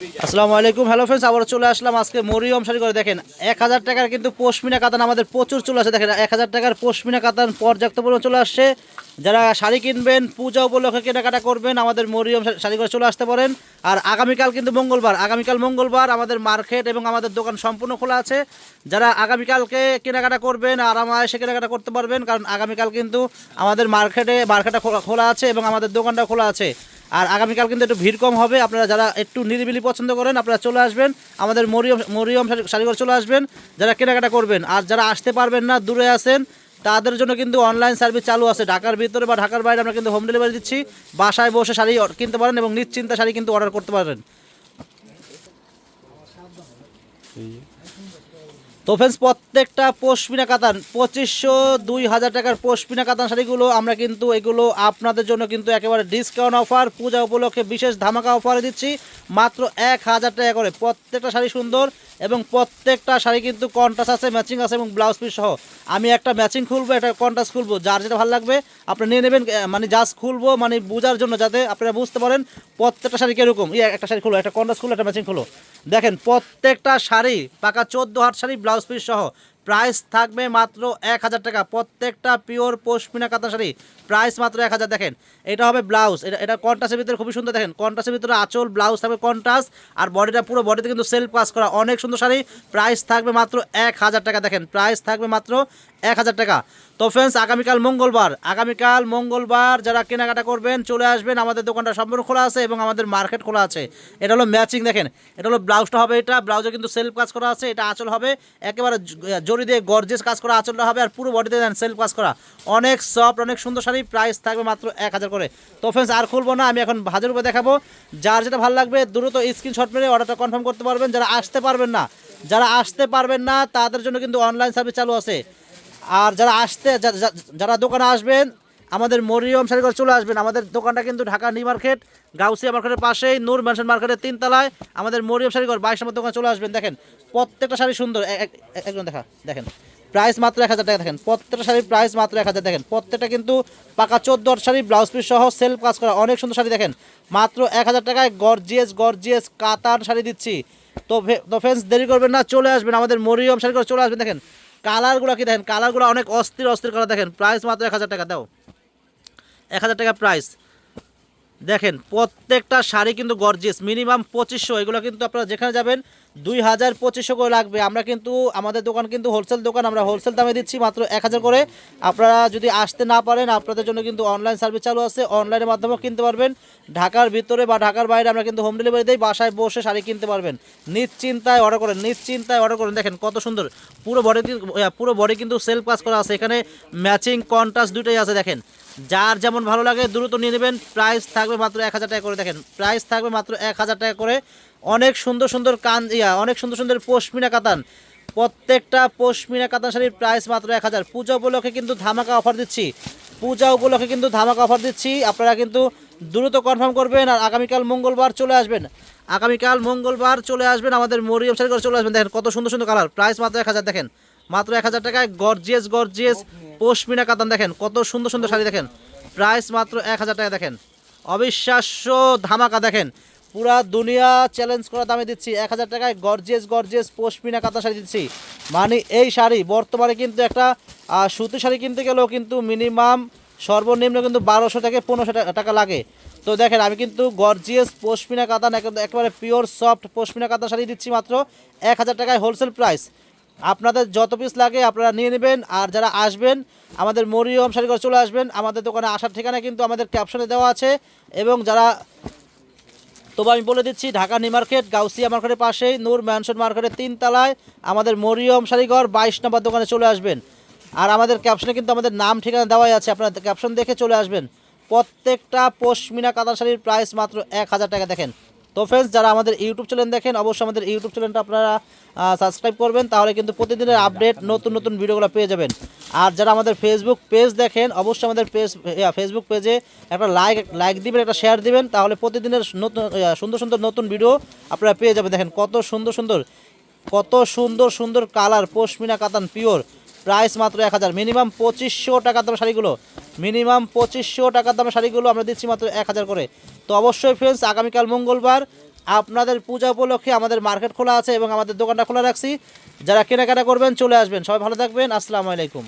আসসালামু আলাইকুম। Hello friends আবার চলে আসলাম আজকে মরিয়ম শাড়ি করে। দেখেন, এক হাজার টাকার কিন্তু পশমিনা কাতান আমাদের প্রচুর চলে আসে। দেখেন, এক হাজার টাকার পশমিনা কাতান পর্যাপ্ত পরিমাণ চলে আসছে যারা শাড়ি কিনবেন, পূজা উপলক্ষে কেনাকাটা করবেন, আমাদের মরিয়ম শাড়ি করে চলে আসতে পারেন। আর আগামীকাল কিন্তু মঙ্গলবার। আগামীকাল মঙ্গলবার আমাদের মার্কেট এবং আমাদের দোকান সম্পূর্ণ খোলা আছে। যারা আগামীকালকে কেনাকাটা করবেন আরামায় এসে কেনাকাটা করতে পারবেন, কারণ আগামীকাল কিন্তু আমাদের মার্কেটে, মার্কেটটা খোলা আছে এবং আমাদের দোকানটা খোলা আছে। আর আগামীকাল কিন্তু একটু ভিড় কম হবে। আপনারা যারা একটু নিরিবিলি পছন্দ করেন, আপনারা চলে আসবেন। আমাদের মরিয়ম মরিয়ম শাড়ি- শাড়িঘর চলে আসবেন। যারা কেনাকাটা করবেন আর যারা আসতে পারবেন না, দূরে আছেন, তাদের জন্য কিন্তু অনলাইন সার্ভিস চালু আছে। ঢাকার ভিতরে বা ঢাকার বাইরে আমরা কিন্তু হোম ডেলিভারি দিচ্ছি। বাসায় বসে শাড়ি কিনতে পারেন এবং নিশ্চিন্তে শাড়ি কিন্তু অর্ডার করতে পারেন। তো ফ্রেন্ডস প্রত্যেকটা পশমিনা কাতান, পঁচিশশো দুই হাজার টাকার পশমিনা কাতান শাড়িগুলো আমরা কিন্তু এগুলো আপনাদের জন্য কিন্তু একেবারে ডিসকাউন্ট অফার পূজা উপলক্ষে বিশেষ ধামাকা অফারে দিচ্ছি। মাত্র এক হাজার টাকা করে প্রত্যেকটা শাড়ি সুন্দর। এবং প্রত্যেকটা শাড়ি কিন্তু কন্টাস আছে ম্যাচিং আছে এবং ব্লাউজ পিস সহ। আমি একটা ম্যাচিং খুলবো, একটা কন্টাস খুলবো, যার যেটা ভালো লাগবে, আপনি নিয়ে নেবেন মানে জাস্ট খুলবো মানে বোঝার জন্য যাতে আপনারা বুঝতে পারেন প্রত্যেকটা শাড়ি কীরকম। ইয়ে একটা শাড়ি খুলো, একটা কন্টাস খুলো, একটা ম্যাচিং খুলো। দেখেন, প্রত্যেকটা শাড়ি, পাকা চোদ্দ হাট শাড়ি ব্লাউজ পিস সহ। প্রাইস থাকবে মাত্র এক হাজার টাকা। প্রত্যেকটা পিওর পশমিনা কাতা শাড়ি, প্রাইস মাত্র এক হাজার। দেখেন, এটা হবে ব্লাউজ, এটা এটা কন্ট্রাসের ভিতরে খুবই সুন্দর। দেখেন কন্ট্রাসের ভিতরে আঁচল, ব্লাউজ থাকবে কন্ট্রাস আর বডিটা, পুরো বডিতে কিন্তু সেলফ কাজ করা অনেক সুন্দর শাড়ি। প্রাইস থাকবে মাত্র এক হাজার টাকা। দেখেন, প্রাইস থাকবে মাত্র এক হাজার টাকা। তো ফ্রেন্ডস আগামীকাল মঙ্গলবার আগামীকাল মঙ্গলবার যারা কেনাকাটা করবেন, চলে আসবেন। আমাদের দোকানটা সম্পূর্ণ খোলা আছে এবং আমাদের মার্কেট খোলা আছে। এটা হলো ম্যাচিং দেখেন। এটা হলো ব্লাউজটা হবে এটা। ব্লাউজে কিন্তু সেলফ কাজ করা আছে, এটা আঁচল হবে। একেবারে জ- জরি দিয়ে গর্জেস কাজ করা আঁচলটা হবে আর পুরো বডিতে দেন সেলফ কাজ করা। অনেক সফট অনেক সুন্দর শাড়ি প্রাইস থাকবে মাত্র এক হাজার করে। তো ফ্রেন্ডস আর খুলবো না, আমি এখন হাজার রুপে দেখাবো। যার যেটা ভালো লাগবে, দ্রুত স্ক্রিনশট মেরে অর্ডারটা কনফার্ম করতে পারবেন। যারা আসতে পারবেন না, যারা আসতে পারবেন না, তাদের জন্য কিন্তু অনলাইন সার্ভিস চালু আছে। আর যারা আসতে যারা দোকানে আসবেন, আমাদের মরিয়ম শাড়িঘর চলে আসবেন। আমাদের দোকানটা কিন্তু ঢাকা নি মার্কেট, গাউসিয়া মার্কেটের পাশেই, নূর ম্যানশন মার্কেটের তিনতলায়। আমাদের মরিয়ম শাড়িঘর বাইশ নম্বর দোকানে চলে আসবেন। দেখেন, প্রত্যেকটা শাড়ি সুন্দর। এক- এক- এক- একজন দেখা, দেখেন। প্রাইস মাত্র এক হাজার টাকা, দেখেন। প্রত্যেকটা শাড়ির প্রাইস মাত্র এক হাজার, দেখেন। প্রত্যেকটা কিন্তু পাকা চোদ্দ শাড়ি, ব্লাউজ পিস সহ সেলফ কাজ করা অনেক সুন্দর শাড়ি, দেখেন। মাত্র এক হাজার টাকায় গর্জিয়াস গর্জিয়াস কাতার শাড়ি দিচ্ছি। তো তো ফ্রেন্ডস দেরি করবেন না, চলে আসবেন। আমাদের মরিয়ম শাড়িঘর চলে আসবেন, দেখেন। কালারগুলো কি দেখেন? কালারগুলো অনেক অস্থির অস্থির কালার দেখেন। প্রাইস মাত্র এক হাজার টাকা, দাও। এক হাজার টাকা প্রাইস। দেখেন, প্রত্যেকটা শাড়ি কিন্তু গর্জিয়াস মিনিমাম পঁচিশশো। এগুলো কিন্তু আপনারা যেখানে যাবেন দুই হাজার পঁচিশশো করে লাগবে। আমরা কিন্তু, আমাদের দোকান কিন্তু হোলসেল দোকান, আমরা হোলসেল দামে দিচ্ছি মাত্র এক হাজার করে। আপনারা যদি আসতে না পারেন, আপনাদের জন্য কিন্তু অনলাইন সার্ভিস চালু আছে। অনলাইনের মাধ্যমেও কিনতে পারবেন। ঢাকার ভিতরে বা ঢাকার বাইরে আমরা কিন্তু হোম ডেলিভারি দিই, বাসায় বসে শাড়ি কিনতে পারবেন। নিশ্চিন্তায় অর্ডার করেন, নিশ্চিন্তায় অর্ডার করেন। দেখেন কত সুন্দর। পুরো বডি পুরো বডি কিন্তু সেলফ কাজ করা আছে। এখানে ম্যাচিং কন্ট্রাস্ট দুটোই আছে, দেখেন। যার যেমন ভালো লাগে, দ্রুত নিয়ে নেবেন। প্রাইস থাকবে মাত্র এক হাজার টাকা করে, দেখেন। প্রাইস থাকবে মাত্র এক হাজার টাকা করে। অনেক সুন্দর সুন্দর কান, ইয়া, অনেক সুন্দর সুন্দর পশমিনা কাতান। প্রত্যেকটা পশমিনা কাতান শাড়ির প্রাইস মাত্র এক হাজার। পূজা উপলক্ষে কিন্তু ধামাকা অফার দিচ্ছি। পূজা উপলক্ষে কিন্তু ধামাকা অফার দিচ্ছি। আপনারা কিন্তু দ্রুত কনফার্ম করবেন আর আগামীকাল মঙ্গলবার চলে আসবেন। আগামীকাল মঙ্গলবার চলে আসবেন আমাদের মরিয়ম শাড়ি করে চলে আসবেন। দেখেন কত সুন্দর সুন্দর কালার প্রাইস মাত্র এক হাজার, দেখেন। মাত্র এক হাজার টাকায় গর্জিয়াস গর্জিয়াস পশমিনা কাতান, দেখেন। কত সুন্দর সুন্দর শাড়ি, দেখেন। প্রাইস মাত্র এক হাজার টাকা দেখেন। অবিশ্বাস্য ধামাকা, দেখেন। পুরা দুনিয়া চ্যালেঞ্জ করা দামে দিচ্ছি। এক হাজার টাকায় গর্জিয়াস গর্জিয়াস পশমিনা কাতা শাড়ি দিচ্ছি। মানে এই শাড়ি বর্তমানে কিন্তু একটা সুতি শাড়ি কিনতে গেলেও কিন্তু মিনিমাম সর্বনিম্ন কিন্তু বারোশো থেকে পনেরোশো টাকা লাগে। তো দেখেন, আমি কিন্তু গর্জিয়াস পশমিনা কাতান এক- একেবারে পিওর সফট পশমিনা কাতা শাড়ি দিচ্ছি মাত্র এক হাজার টাকায় হোলসেল প্রাইস আপনাদের যত পিস লাগে আপনারা নিয়ে নেবেন, আর যারা আসবেন, আমাদের মরিয়ম শাড়িঘর চলে আসবেন। আমাদের দোকানে আসার ঠিকানা কিন্তু আমাদের ক্যাপশনে দেওয়া আছে। এবং যারা তবে আমি বলে দিচ্ছি, ঢাকা নি মার্কেট, গাউসিয়া মার্কেটের পাশেই, নূর ম্যানশন মার্কেটের তিনতলায় আমাদের মরিয়ম শাড়িঘর বাইশ নম্বর দোকানে চলে আসবেন। আর আমাদের ক্যাপশনে কিন্তু আমাদের নাম, ঠিকানা দেওয়াই আছে, আপনার ক্যাপশন দেখে চলে আসবেন। প্রত্যেকটা পশমিনা কাতার শাড়ির প্রাইস মাত্র এক হাজার টাকা। দেখেন তো ফ্রেন্ডস যারা আমাদের ইউটিউব চ্যানেল দেখেন, অবশ্যই আমাদের ইউটিউব চ্যানেলটা আপনারা সাবস্ক্রাইব করবেন, তাহলে কিন্তু প্রতিদিনের আপডেট নতুন নতুন ভিডিওগুলো পেয়ে যাবেন। আর যারা আমাদের ফেসবুক পেজ দেখেন, অবশ্যই আমাদের পেজ ফেসবুক পেজে একটা লাইক লাইক দিবেন, একটা শেয়ার দিবেন, তাহলে প্রতিদিনের নতুন সুন্দর সুন্দর নতুন ভিডিও আপনারা পেয়ে যাবেন। দেখেন কত সুন্দর সুন্দর, কত সুন্দর সুন্দর কালার পশমিনা কাতান পিওর প্রাইস মাত্র এক হাজার মিনিমাম পঁচিশশো টাকা দামের শাড়িগুলো। মিনিমাম পঁচিশশো টাকার দামের শাড়িগুলো আমরা দিচ্ছি মাত্র এক হাজার করে। তো অবশ্যই ফ্রেন্ডস আগামীকাল মঙ্গলবার আপনাদের পূজা উপলক্ষে আমাদের মার্কেট খোলা আছে এবং আমাদের দোকানটা খোলা রাখছি। যারা কেনাকাটা করবেন চলে আসবেন। সবাই ভালো থাকবেন। আসসালামু আলাইকুম।